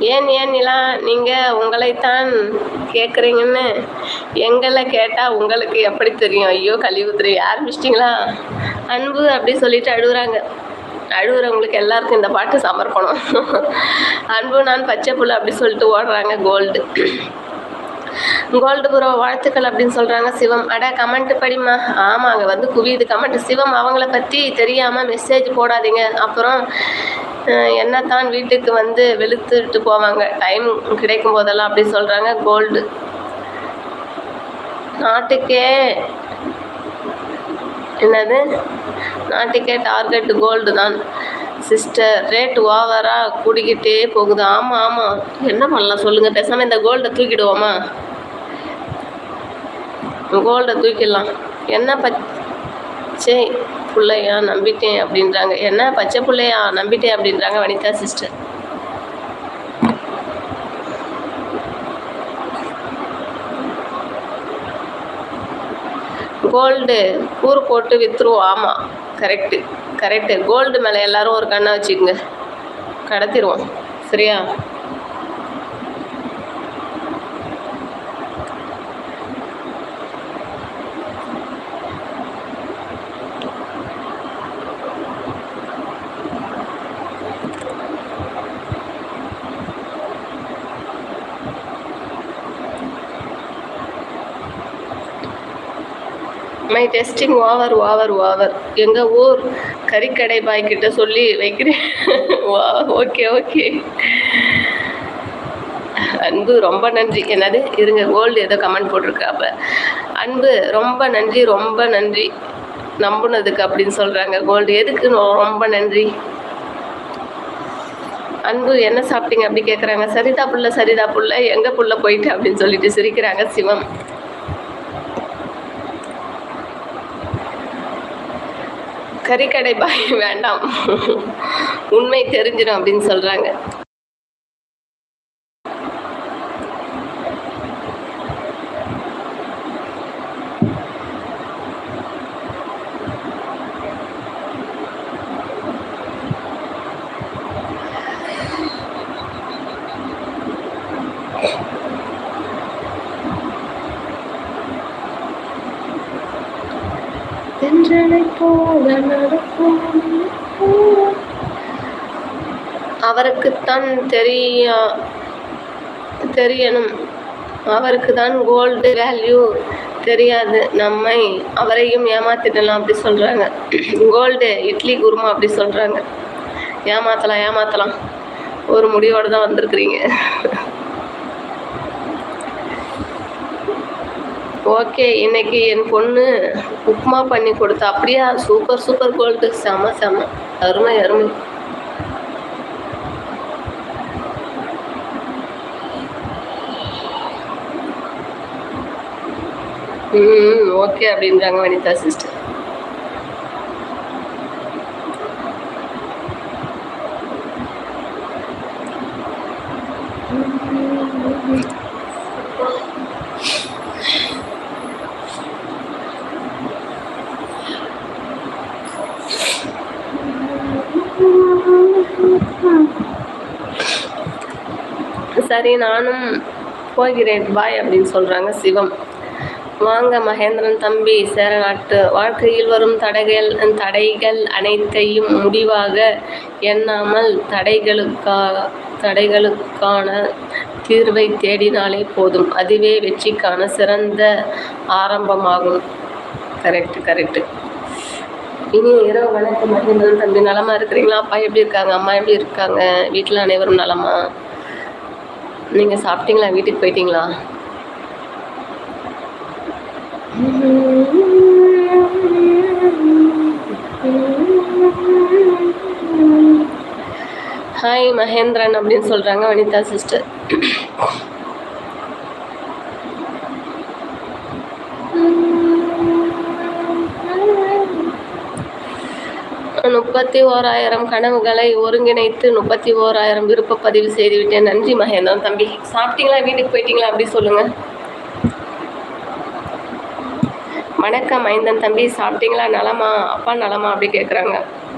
ஏன் ஏன் நிலா? நீங்கள் உங்களைத்தான் கேட்குறீங்கன்னு எங்களை கேட்டால் உங்களுக்கு எப்படி தெரியும்? ஐயோ கழிவுத்துறை ஆரம்பிச்சிட்டிங்களா அன்பு அப்படி சொல்லிட்டு அழுகுறாங்க. அழுகுறவங்களுக்கு எல்லாருக்கும் இந்த பாட்டு சமர்ப்பணம். அன்பு நான் பச்சை புல் அப்படி சொல்லிட்டு ஓடுறாங்க கோல்டு கோல்டு ப்ரோ வாழ்த்துக்கள் அப்படின்னு சொல்கிறாங்க சிவம். அட கமெண்ட் படிமா ஆமாம் அங்கே வந்து குவியுது. கமெண்ட் சிவம் அவங்கள பற்றி தெரியாமல் மெசேஜ் போடாதீங்க. அப்புறம் என்னத்தான் வீட்டுக்கு வந்து வெளுத்துட்டு போவாங்க. டைம் கிடைக்கும் போதெல்லாம் அப்படி சொல்கிறாங்க கோல்டு நாட்டுக்கே என்னது? நாட்டுக்கே டார்கெட் கோல்டு தான். சிஸ்டர் ரேட் ஓவராக கூடிக்கிட்டே போகுது. ஆமாம் ஆமாம் என்ன பண்ணலாம் சொல்லுங்கள் பேசாமல் இந்த கோல்டை தூக்கிடுவோமா? கோல்டை தூக்கிடலாம். என்ன பச்சை பிள்ளையா நம்பிட்டேன் அப்படின்றாங்க. என்ன பச்சை பிள்ளையா நம்பிட்டேன் அப்படின்றாங்க வனிதா சிஸ்டர். கோல்டு கூறு போட்டு வித்துருவோம். ஆமாம் கரெக்டு கரெக்டு கோல்டு மேலே எல்லாரும் ஒரு கண்ணை வச்சுக்கோங்க. கடத்திடுவோம். சரியா? Mic testing over over over எங்கள் ஊர் கறிக்கடை பாய் கிட்ட சொல்லி வைக்கிறேன். வா ஓகே ஓகே அன்பு ரொம்ப நன்றி. என்னது? இருங்க கோல்டு ஏதோ கமெண்ட் போட்டிருக்காப்ப அன்பு ரொம்ப நன்றி ரொம்ப நன்றி. நம்புனதுக்கு அப்படின்னு சொல்கிறாங்க கோல்டு எதுக்கு ரொம்ப நன்றி. அன்பு என்ன சாப்பிட்டீங்க அப்படி கேட்குறாங்க சரிதா புள்ள சரிதா புள்ள. எங்கே புள்ள போயிட்டு அப்படின்னு சொல்லிட்டு சிரிக்கிறாங்க சிவம். கறிக்கடை பாய் வேண்டாம். உண்மை தெரிஞ்சிடும் அப்படின்னு சொல்றாங்க. தென்றலை போல அவருக்குத்தான் தெரியா தெரியணும். அவருக்கு தான் கோல்டு வேல்யூ தெரியாது. நம்மை அவரையும் ஏமாத்திடலாம் அப்படி சொல்கிறாங்க கோல்டு இட்லி குருமா அப்படி சொல்கிறாங்க ஏமாத்தலாம் ஏமாத்தலாம். ஒரு முடிவோடு தான் வந்திருக்கிறீங்க. ஓகே இன்னைக்கு என் பொண்ணு உப்புமா பண்ணி கொடுத்தா. அப்படியா? Super super gold. செம செம. அருமை அருமை. ம் ஓகே அப்படின்றாங்க வனிதா சிஸ்டர் சரி நானும் போகிறேன். பாய் அப்படின்னு சொல்கிறாங்க சிவம். வாங்க மகேந்திரன் தம்பி சேர நாட்டு வாழ்க்கையில் வரும் தடைகள் தடைகள் அனைத்தையும் முடிவாக எண்ணாமல் தடைகளுக்காக தடைகளுக்கான தீர்வை தேடினாலே போதும். அதுவே வெற்றிக்கான சிறந்த ஆரம்பமாகும். கரெக்ட் கரெக்ட் இனி இரவு வணக்கம். மகேந்திரன் தம்பி நலமா இருக்கிறீங்களா? அப்பா எப்படி இருக்காங்க? அம்மா எப்படி இருக்காங்க? வீட்டில் அனைவரும் நலமா? நீங்கள் சாப்பிட்டீங்களா? வீட்டுக்கு போயிட்டீங்களா? ஹாய் மகேந்திரன் அப்படின்னு சொல்கிறாங்க வனிதா சிஸ்டர் முப்பத்தி ஓராயிரம் கனவுகளை ஒருங்கிணைத்து முப்பத்தி ஓராயிரம் விருப்ப பதிவு செய்துவிட்டேன். நன்றி மகேந்திரன் தம்பி. சாப்பிட்டீங்களா? வீட்டுக்கு போயிட்டீங்களா? அப்படி சொல்லுங்க. வணக்கம் மைந்தன் தம்பி. சாப்பிட்டீங்களா? நலமா? அப்பா நலமா? அப்படி கேட்குறாங்க